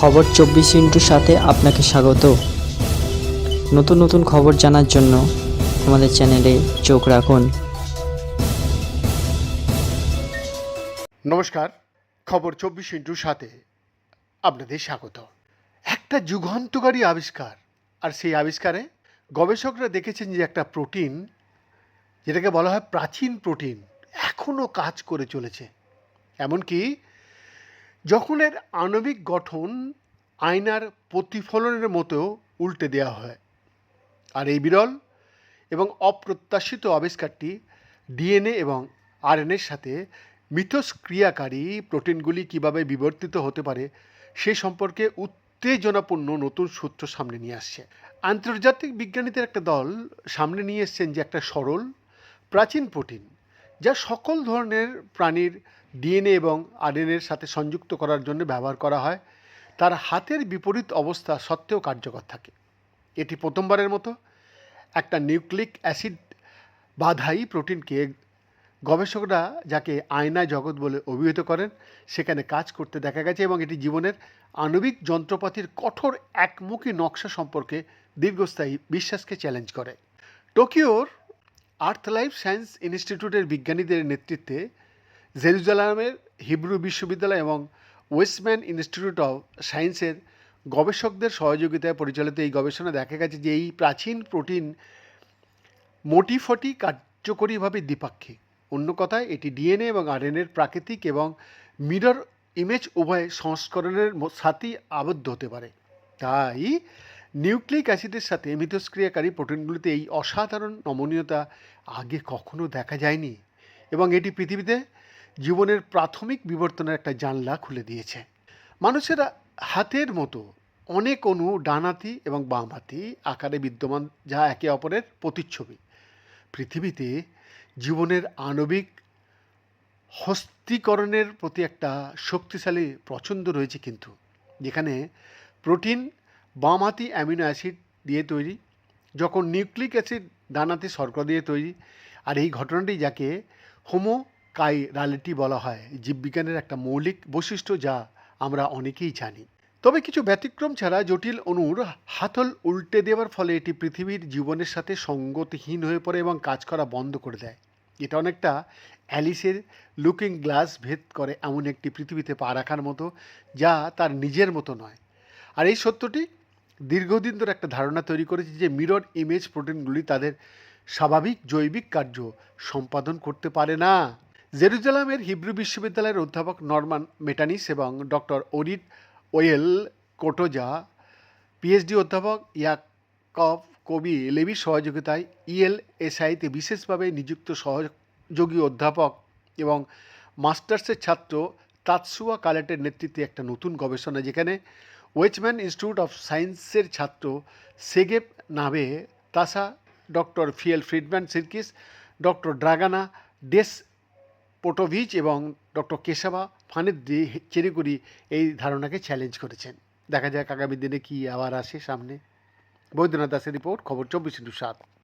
খবর চব্বিশ ইন্টুর সাথে আপনাকে স্বাগত। নতুন নতুন খবর জানার জন্য আমাদের চ্যানেলে চোখ রাখুন। নমস্কার, খবর চব্বিশ ইন্টুর সাথে আপনাদের স্বাগত। একটা যুগান্তকারী আবিষ্কার, আর সেই আবিষ্কারে গবেষকরা দেখেছেন যে একটা প্রোটিন, যেটাকে বলা হয় প্রাচীন প্রোটিন এখনও কাজ করে চলেছে। এমনকি যখন এর আণবিক গঠন আয়নার প্রতিফলনের মতো উল্টে দেওয়া হয়। আর এই বিরল এবং অপ্রত্যাশিত আবিষ্কারটি ডিএনএ এবং আরএনএর সাথে মিথস্ক্রিয়াকারী প্রোটিনগুলি কীভাবে বিবর্তিত হতে পারে সে সম্পর্কে উত্তেজনাপূর্ণ নতুন সূত্র সামনে নিয়ে আসছে। আন্তর্জাতিক বিজ্ঞানীদের একটা দল সামনে নিয়ে এসছেন যে একটা সরল, প্রাচীন প্রোটিন যা সকল ধরনের প্রাণীর ডিএনএ এবং আরএনএর সাথে সংযুক্ত করার জন্য ব্যবহার করা হয়। তার হাতের বিপরীত অবস্থা সত্ত্বেও কার্যকর থাকে। এটি প্রথমবারের মতো একটা নিউক্লিক অ্যাসিড বাধাই প্রোটিনকে গবেষকরা যাকে আয়না জগৎ বলে অভিহিত করেন, সেখানে কাজ করতে দেখা গেছে এবং এটি জীবনের আণবিক যন্ত্রপাতির কঠোর একমুখী নকশা সম্পর্কে দীর্ঘস্থায়ী বিশ্বাসকে চ্যালেঞ্জ করে। টোকিওর আর্থ লাইফ সায়েন্স ইনস্টিটিউটের বিজ্ঞানীদের নেতৃত্বে জেরুজালামের হিব্রু বিশ্ববিদ্যালয় এবং ওয়েস্টম্যান ইনস্টিটিউট অফ সায়েন্সের গবেষকদের সহযোগিতায় পরিচালিত এই গবেষণা দেখা গেছে যে এই প্রাচীন প্রোটিন মোটিফটি কার্যকরীভাবে দ্বিপাক্ষিক। অন্য কথায়, এটি ডিএনএ এবং আরএনএর প্রাকৃতিক এবং মিরর ইমেজ উভয় সংস্করণের সাথেই আবদ্ধ হতে পারে। তাই নিউক্লিক অ্যাসিডের সাথে মিথস্ক্রিয়াকারী প্রোটিনগুলিতে এই অসাধারণ নমনীয়তা আগে কখনো দেখা যায়নি এবং এটি পৃথিবীতে জীবনের প্রাথমিক বিবর্তনের একটা জানলা খুলে দিয়েছে। মানুষের হাতের মতো অনেক অণু ডানাতি এবং বামহাতি আকারে বিদ্যমান, যা একে অপরের প্রতিচ্ছবি। পৃথিবীতে জীবনের আণবিক হস্তীকরণের প্রতি একটা শক্তিশালী পছন্দ রয়েছে কিন্তু। যেখানে প্রোটিন বামহাতি অ্যামিনো অ্যাসিড দিয়ে তৈরি, যখন নিউক্লিক অ্যাসিড, ডানাতে শর্করা দিয়ে তৈরি, আর এই ঘটনাটি যাকে হোমো কাইরালিটি বলা হয়, জীববিজ্ঞানের একটা মৌলিক বৈশিষ্ট্য যা আমরা অনেকেই জানি। তবে কিছু ব্যতিক্রম ছাড়া জটিল অণুর হাতল উল্টে দেওয়ার ফলে এটি পৃথিবীর জীবনের সাথে সঙ্গতিহীন হয়ে পড়ে এবং কাজ করা বন্ধ করে দেয়। এটা অনেকটা অ্যালিসের লুকিং গ্লাস ভেদ করে এমন একটি পৃথিবীতে পা রাখার মতো, যা তার নিজের মতো নয়। আর এই সত্যটি দীর্ঘদিন ধরে একটা ধারণা তৈরি করেছে যে মিরর ইমেজ প্রোটিনগুলি তাদের স্বাভাবিক জৈবিক কার্য সম্পাদন করতে পারে না। জেরুজালামের হিব্রু বিশ্ববিদ্যালয়ের অধ্যাপক নরমান মেটানিস এবং ডক্টর ওরিড ওয়েল কোটোজা, পিএইচডি অধ্যাপক ইয়াকব কবি লেবির সহযোগিতায় ইএল এসআইতে বিশেষভাবে নিযুক্ত সহযোগী অধ্যাপক এবং মাস্টার্সের ছাত্র তাৎসুয়া কালেটের নেতৃত্বে একটা নতুন গবেষণা যেখানে ওয়েচম্যান ইনস্টিটিউট অফ সায়েন্সের ছাত্র সেগেপ নাভে তাসা, doctor ফিয়েল Friedman Sirkis, doctor Dragana, Despotovic এবং ডক্টর কেশাবা ফানেদ্দি চেরিকুরি এই ধারণাকে চ্যালেঞ্জ করেছেন। দেখা যাক আগামী দিনে কি আবার আসে সামনে। বৈদ্যনাথ দাসের রিপোর্ট, খবর চব্বিশ ইন্টু সাত।